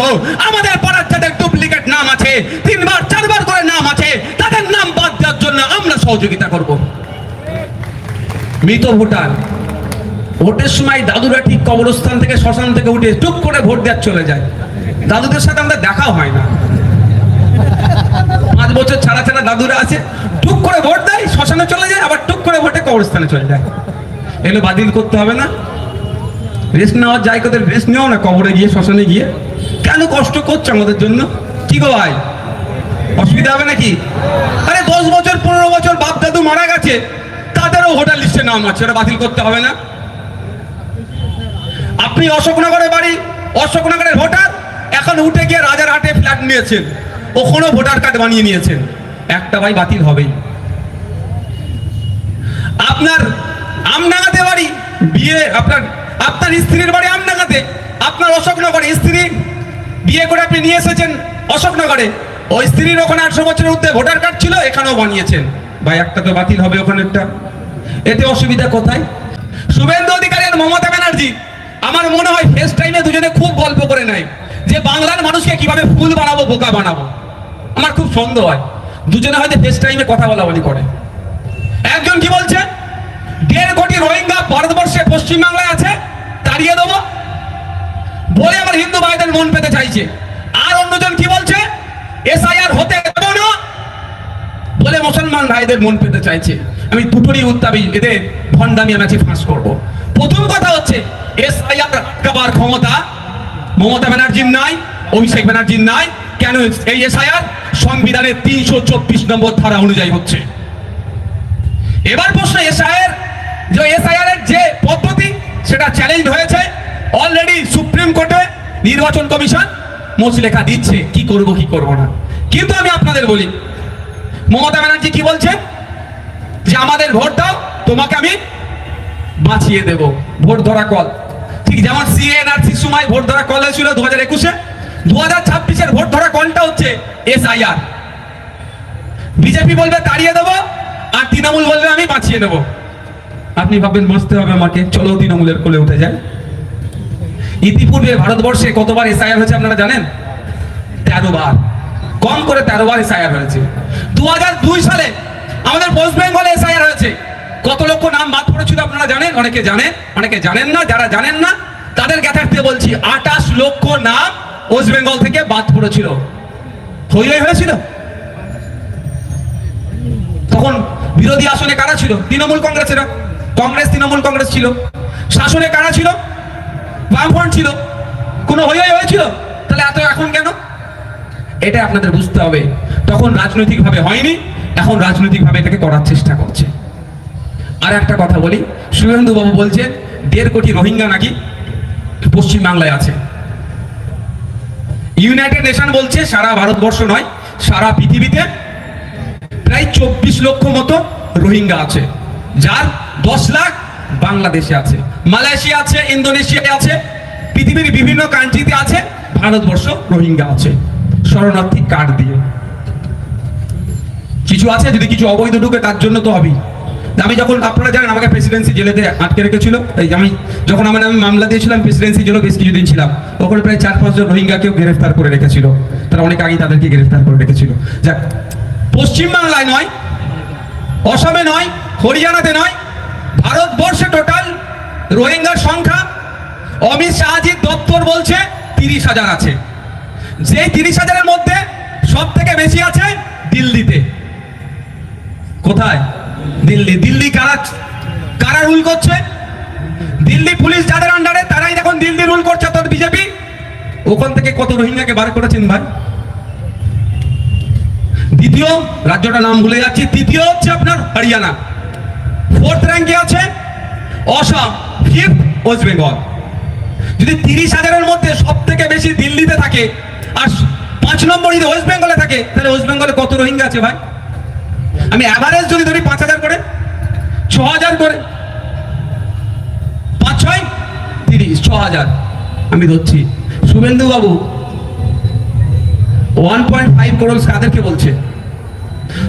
করব। আমাদের পাড়ার যাদের ডুপ্লিকেট নাম আছে, তিনবার, চারবার করে নাম আছে, তাদের নাম বাদ দেওয়ার জন্য আমরা সহযোগিতা করব। মৃত ভোটার, ভোটের সময় দাদুরা ঠিক কবরস্থান থেকে শ্মশান থেকে উঠে টুক করে ভোট দেওয়ার চলে যায়। দাদুদের সাথে আমাদের হয় না। পাঁচ বছর ছাড়া ছাড়া দাদুরা আছে টুক করে ভোট দেয়, শ্মশানে চলে যায়, আবার টুক করে ভোটে কবরস্থানে চলে যায়। এগুলো বাতিল করতে হবে না। রেস্ট নেওয়ার জায়গাতে রেস্ট নেও না, কবরে গিয়ে শ্মশানে গিয়ে। কেন কষ্ট করছে আমাদের জন্য? কি গো ভাই? অসুবিধা হবে নাকি? আরে দশ বছর, পনেরো বছর বাপ দাদু মারা গেছে, তাদেরও ভোটার লিস্টে নাম আছে, ওটা বাতিল করতে হবে না। আপনি অশোকনগরে বাড়ি, অশোকনগরের ভোটার, এখন উঠে গিয়ে রাজারহাটে ফ্ল্যাট নিয়েছেন, ওখানেও ভোটার কার্ড বানিয়ে নিয়েছেন। একটা ভাই বাতিল হবেই। আপনার আমনাগাতে বাড়ি, বিয়ে, আপনার আপনার স্ত্রীর বাড়ি আমনাগাতে, আপনার অশোকনগরে স্ত্রী বিয়ে করে আপনি নিয়ে এসেছেন অশোকনগরে। ওই স্ত্রীর ওখানে আটশো বছরের ঊর্ধ্বে ভোটার কার্ড ছিল, এখানেও বানিয়েছেন। ভাই, একটা তো বাতিল হবে ওখানেরটা। এতে অসুবিধা কোথায়? শুভেন্দু অধিকারী আর মমতা ব্যানার্জি, আমার মনে হয় ফেস টাইমে দুজনে খুব গল্প করে নেয় যে বাংলার মানুষকে কীভাবে ফুল বানাবো, বোকা বানাবো। আমার খুব সন্দেহ হয়। দুজনে হয়তো ফেস টাইমে কথা বলা বলি করে। একজন কি বলছে? দেড় কোটি রোহিঙ্গা ভারতবর্ষে পশ্চিমবাংলায় আছে, তাড়িয়ে দেবো। বলে আমার হিন্দু ভাইদের মন পেতে চাইছে। আর অন্যজন কি বলছে? এসআইআর হতে না। বলে মুসলমান ভাইদের মন পেতে চাইছে। আমি দুটোরই উত্তাবি এদের ভণ্ডামি আমি ফাঁস করব। প্রথম কথা হচ্ছে, এসআইআর আটকাবার ক্ষমতা মমতা ব্যানার্জির নাই, অভিষেক ব্যানার্জির নাই। কেন এই এসআইআর? সংবিধানের তিনশো চব্বিশ নম্বর ধারা অনুযায়ী হচ্ছে। এবার প্রশ্ন, এসআইআর, যে এসআইআর এর যে পদ্ধতি, সেটা চ্যালেঞ্জ হয়েছে। অলরেডি সুপ্রিম কোর্টে নির্বাচন কমিশন মুচলেখা দিচ্ছে, কি করব কি করব না। কিন্তু আমি আপনাদের বলি, মমতা ব্যানার্জি কি বলছে? যে আমাদের ভোট দাও, তোমাকে আমি বাঁচিয়ে দেব, ভোট ধরা কল। ঠিক যেমন সিএনআরসির সময় ভোট ধরা কল হয়েছিল দু হাজার একুশে দু হাজার ছাব্বিশের ভোট ধরা কলটা হচ্ছে এসআইআর বিজেপি বলবে তাড়িয়ে দেবো, আর তৃণমূল বলবে আমি বাঁচিয়ে নেব আপনি ভাববেন বসতে হবে আমাকে, চলো তৃণমূলের কোলে উঠে যায় ইতিপূর্বে ভারতবর্ষে কতবার এসআইআর হয়েছে আপনারা জানেন? তেরো বার। কম করে তেরো বার এসআইআর হয়েছে। দু সালে আমাদের ওয়েস্ট বেঙ্গলে এসআইআর হয়েছে। কত লক্ষ নাম বাদ পড়েছিল আপনারা জানেন? অনেকে জানেন অনেকে জানেন না, যারা জানেন না, তাদের জ্ঞাতার্থে বলছি আঠাশ লক্ষ নাম ওয়েস্ট বেঙ্গল থেকে বাদ পড়েছিল। হই হয়েছিল? তখন বিরোধী আসনে কারা ছিল? তৃণমূল কংগ্রেসেরা। কংগ্রেস, তৃণমূল কংগ্রেস ছিল। শাসনে কারা ছিল? বামফ্রন্ট ছিল। কোনো হই হই হয়েছিল? তাহলে এত এখন কেন? এটা আপনাদের বুঝতে হবে। তখন রাজনৈতিকভাবে হয়নি, এখন রাজনৈতিকভাবে এটাকে করার চেষ্টা করছে। আর একটা কথা বলি বাবু বলছে দেড় কোটি রোহিঙ্গা নাকি পশ্চিমবাংলায় আছে। ইউনাইটেড নেশন বলছে, সারা ভারতবর্ষ নয়, সারা পৃথিবীতে প্রায় চব্বিশ লক্ষ মতো রোহিঙ্গা আছে। যার দশ লাখ বাংলাদেশে আছে, মালয়েশিয়া আছে, ইন্দোনেশিয়ায় আছে, পৃথিবীর বিভিন্ন কান্ট্রিতে আছে, ভারতবর্ষ রোহিঙ্গা আছে। শরণার্থী কার্ড দিয়ে। কিছু আছে, যদি কিছু অবৈধ ঢুকে, তার জন্য তো হবেই। আমি যখন, আপনারা জানেন, আমাকে প্রেসিডেন্সি জেলেতে আটকে রেখেছিল। এই আমি যখন আমার আমি মামলা দিয়েছিলাম প্রেসিডেন্সি জেলে বেশ কিছুদিন ছিলাম। ওখানে প্রায় চার পাঁচজন রোহিঙ্গাকেও গ্রেফতার করে রেখেছিল। তারা অনেক আগেই তাদেরকে গ্রেফতার করে রেখেছিল। যাক, পশ্চিমবাংলায় নয়, অসমে নয়, হরিয়ানাতে নয় ভারতবর্ষে টোটাল রোহিঙ্গার সংখ্যা, অমিত শাহজির দপ্তর বলছে তিরিশ হাজার আছে। যে তিরিশ হাজারের মধ্যে সব থেকে বেশি আছে দিল্লিতে। কোথায়? দিল্লি। দিল্লি কারা কারা রুল করছে? দিল্লি পুলিশ যাদের আন্ডারে তারাই এখন দিল্লি রুল করছে তোর বিজেপি। ওখান থেকে কত রোহিঙ্গাকে বার করেছেন ভাই? দ্বিতীয় রাজ্যটা নাম ভুলে যাচ্ছি। তৃতীয় হচ্ছে আপনার হরিয়ানা। ফোর্থ র্যাঙ্কে আছে অসম ফিফথ ওয়েস্ট বেঙ্গল যদি তিরিশ হাজারের মধ্যে সব থেকে বেশি দিল্লিতে থাকে আর পাঁচ নম্বর যদি ওয়েস্ট বেঙ্গলে থাকে, তাহলে ওয়েস্ট বেঙ্গলে কত রোহিঙ্গা আছে ভাই? আমি অ্যাভারেজ যদি ধরি পাঁচ হাজার করে, ছ হাজার করে। পাঁচ, ছয়, তিরিশ, ছ হাজার। আমি ধরছি। শুভেন্দু বাবু ওয়ান পয়েন্ট ফাইভ করোড় কাদেরকে বলছে?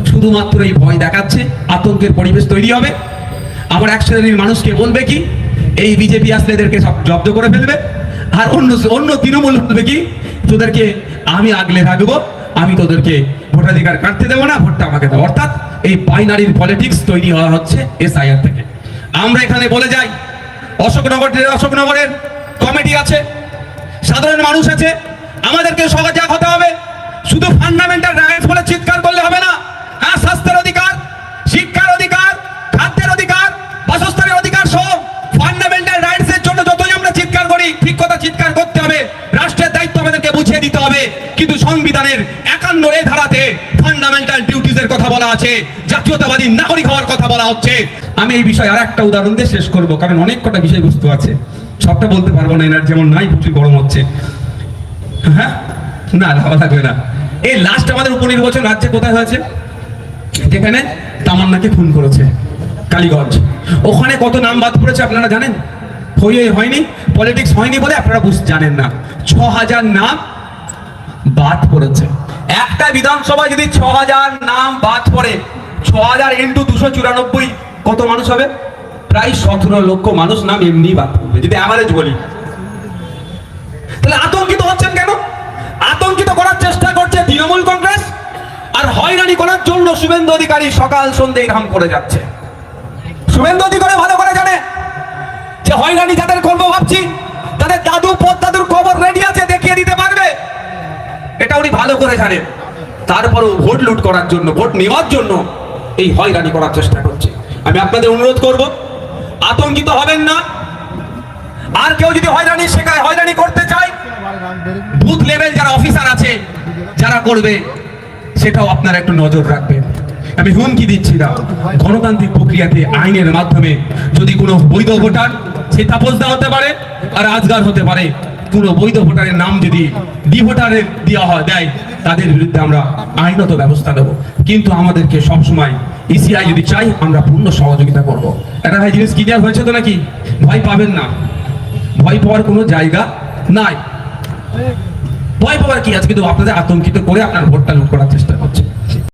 শুধুমাত্র এই ভয় দেখাচ্ছে, আতঙ্কের পরিবেশ তৈরি হবে। আবার এক শ্রেণির মানুষকে বলবে কি, এই বিজেপি আসলে এদেরকে সব জব্দ করে ফেলবে, আর অন্য অন্য তৃণমূল বলবে কি, তোদেরকে আমি আগলে রাখব, আমি তোদেরকে ভোটাধিকার কাটতে দেবো না, ভোটটা আমাকে দেবো অর্থাৎ এই বাইনারির পলিটিক্স তৈরি হওয়া হচ্ছে এসআইআর থেকে। আমরা এখানে বলে যাই, অশোকনগর অশোকনগরের কমিটি আছে, সাধারণ মানুষ আছে, আমাদেরকে সজাগ হতে হবে, শুধু ফান্ডামেন্টাল রাইটস বলে চিৎকার করলে হবে না হ্যাঁ স্বাস্থ্যের অধিকার শিক্ষার অধিকার খাদ্যের অধিকার বাসস্থানের অধিকার সহ ফান্ডামেন্টাল রাইটস এর জন্য যতই আমরা চিৎকার করি কথা চিৎকার করতে হবে। রাষ্ট্রের দায়িত্ব আমাদেরকে বুঝিয়ে দিতে হবে। কিন্তু সংবিধানের একান্ন এ ধারাতে ফান্ডামেন্টাল ডিউটিজ এর কথা বলা আছে। জাতীয়তাবাদী নাগরিক হওয়ার কথা বলা হচ্ছে। আমি এই বিষয়ে আর একটা উদাহরণ দিয়ে শেষ করব, কারণ অনেক কটা বিষয়বস্তু আছে। সবটা বলতে পারব না, এনার যেমন নাই প্রচুর গরম হচ্ছে। হ্যাঁ? না, ভালো থাকবে না। এই লাস্ট আমাদের উপনির্বাচন রাজ্যে কোথায় হয়েছে? যেখানে তামান্নাকে খুন করেছে, কালীগঞ্জ। ওখানে কত নাম বাদ পড়েছে আপনারা জানেন? হয়ে হয়নি পলিটিক্স হয়নি বলে আপনারা বুঝ, জানেন না। ছ হাজার নাম বাদ পড়েছে। একটা বিধানসভায় যদি ছ হাজার নাম বাদ পড়ে ছ হাজার ইন্টু দুশো চুরানব্বই কত মানুষ হবে? প্রায় সতেরো লক্ষ মানুষ নাম এমনি বাদ পড়বে, যদি অ্যাভারেজ বলি। তাহলে আতঙ্কিত হচ্ছেন কেন? আতঙ্কিত করার চেষ্টা করছে তৃণমূল কংগ্রেস, আর হয়রানি করার জন্য শুভেন্দু অধিকারী সকাল সন্ধে এরকম করে যাচ্ছে। শুভেন্দু অধিকারী হয়রানি যাদের করব ভাবছি, তাদের দাদু পদ দাদুর খবর রেডি আছে, দেখিয়ে দিতে পারবে? এটা উনি ভালো করে জানেন। তারপরও ভোট লুট করার জন্য, ভোট নেওয়ার জন্য এই হয়রানি করার চেষ্টা করছে। আমি আপনাদের অনুরোধ করব, আতঙ্কিত হবেন না। আর কেউ যদি হয়রানি শেখায়, হয়রানি করতে চায়, বুথ লেভেল যারা অফিসার আছে, যারা করবে, সেটাও আপনারা একটু নজর রাখবেন। আমি হুমকি দিচ্ছি না। গণতান্ত্রিক প্রক্রিয়াতে আইনের মাধ্যমে যদি কোনো বৈধ ভোটার সে তাপসদা হতে পারে আর আজগার হতে পারে। কোনো বৈধ ভোটারের নাম যদি ডি ভোটারের দেওয়া হয়, দেয়, তাদের বিরুদ্ধে আমরা আইনত ব্যবস্থা নেব। কিন্তু আমাদেরকে সবসময় ইসিআই যদি চাই, আমরা পূর্ণ সহযোগিতা করব। একটা ভাই জিনিস ক্লিয়ার হয়েছে তো নাকি? ভয় পাবেন না। ভয় পাওয়ার কোনো জায়গা নাই। ভয় পাওয়ার কি আছে? কিন্তু আপনাদের আতঙ্কিত করে আপনার ভোটটা লুট করার চেষ্টা করছে।